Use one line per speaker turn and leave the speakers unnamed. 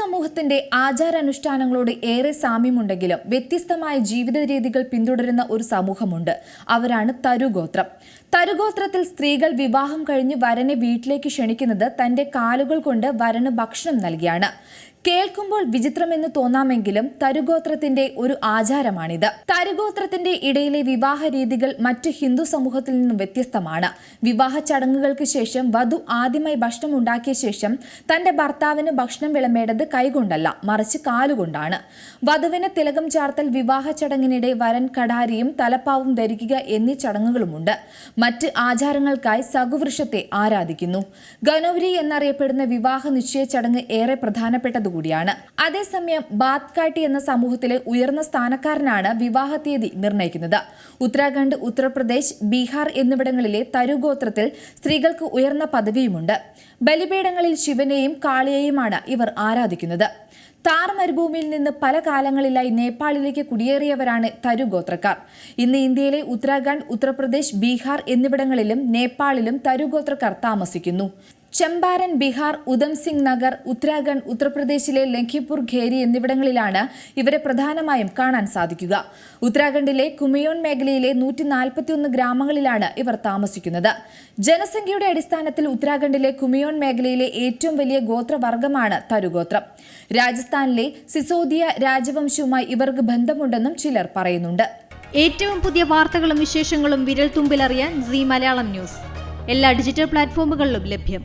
സമൂഹത്തിന്റെ ആചാരാനുഷ്ഠാനങ്ങളോട് ഏറെ സാമ്യമുണ്ടെങ്കിലും വ്യത്യസ്തമായ ജീവിത രീതികൾ പിന്തുടരുന്ന ഒരു സമൂഹമുണ്ട്. അവരാണ് തരുഗോത്രം. തരുഗോത്രത്തിൽ സ്ത്രീകൾ വിവാഹം കഴിഞ്ഞ് വരനെ വീട്ടിലേക്ക് ക്ഷണിക്കുന്നത് തന്റെ കാലുകൾ കൊണ്ട് വരന് ഭക്ഷണം നൽകിയാണ്. കേൾക്കുമ്പോൾ വിചിത്രമെന്ന് തോന്നാമെങ്കിലും തരുഗോത്രത്തിന്റെ ഒരു ആചാരമാണിത്. തരുഗോത്രത്തിന്റെ ഇടയിലെ വിവാഹ രീതികൾ മറ്റു ഹിന്ദു സമൂഹത്തിൽ നിന്നും വ്യത്യസ്തമാണ്. വിവാഹ ചടങ്ങുകൾക്ക് ശേഷം വധു ആദ്യമായി ഭക്ഷണം ഉണ്ടാക്കിയ ശേഷം തന്റെ ഭർത്താവിന് ഭക്ഷണം വിളമ്പേണ്ടത് കൈകൊണ്ടല്ല മറിച്ച് കാലുകൊണ്ടാണ്. വധുവിന് തിലകം ചാർത്തൽ വിവാഹ ചടങ്ങിനിടെ വരൻ കടാരിയും തലപ്പാവും ധരിക്കുക എന്നീ ചടങ്ങുകളുമുണ്ട്. മറ്റ് ആചാരങ്ങൾക്കായി സകുവൃക്ഷത്തെ ആരാധിക്കുന്നു. ഗനൗരി എന്നറിയപ്പെടുന്ന വിവാഹ നിശ്ചയ ചടങ്ങ് ഏറെ പ്രധാനപ്പെട്ടതുകൂടിയാണ് അതേസമയം ബാത്കാട്ടി എന്ന സമൂഹത്തിലെ ഉയർന്ന സ്ഥാനക്കാരനാണ് വിവാഹ തീയതി നിർണയിക്കുന്നത് ഉത്തരാഖണ്ഡ് ഉത്തർപ്രദേശ് ബീഹാർ എന്നിവിടങ്ങളിലെ തരുഗോത്രത്തിൽ സ്ത്രീകൾക്ക് ഉയർന്ന പദവിയുമുണ്ട്. ബലിപീഠങ്ങളിൽ ശിവനെയും കാളിയെയുമാണ് ഇവർ ആരാധിക്കുന്നത്. താർ മരുഭൂമിയിൽ നിന്ന് പല കാലങ്ങളിലായി നേപ്പാളിലേക്ക് കുടിയേറിയവരാണ് തരുഗോത്രക്കാർ. ഇന്ന് ഇന്ത്യയിലെ ഉത്തരാഖണ്ഡ് ഉത്തർപ്രദേശ് ബീഹാർ എന്നിവിടങ്ങളിലും നേപ്പാളിലും തരുഗോത്രക്കാർ താമസിക്കുന്നു. ചമ്പാരൻ ബീഹാർ ഉധംസിംഗ് നഗർ ഉത്തരാഖണ്ഡ് ഉത്തർപ്രദേശിലെ ലഖിംപൂർ ഖേരി എന്നിവിടങ്ങളിലാണ് ഇവരെ പ്രധാനമായും കാണാൻ സാധിക്കുക. ഉത്തരാഖണ്ഡിലെ കുമിയോൺ മേഖലയിലെ നൂറ്റി നാൽപ്പത്തിയൊന്ന് ഗ്രാമങ്ങളിലാണ് ഇവർ താമസിക്കുന്നത്. ജനസംഖ്യയുടെ അടിസ്ഥാനത്തിൽ ഉത്തരാഖണ്ഡിലെ കുമിയോൺ മേഖലയിലെ ഏറ്റവും വലിയ ഗോത്രവർഗമാണ് തരുഗോത്രം. രാജസ്ഥാനിലെ സിസോദിയ രാജവംശവുമായി ഇവർക്ക് ബന്ധമുണ്ടെന്നും ചിലർ പറയുന്നുണ്ട്.
ഏറ്റവും പുതിയ വാർത്തകളും വിശേഷങ്ങളും വിരൽ തുമ്പിലറിയാൻ സി മലയാളം ന്യൂസ്. എല്ലാ ഡിജിറ്റൽ പ്ലാറ്റ്ഫോമുകളിലും ലഭ്യം.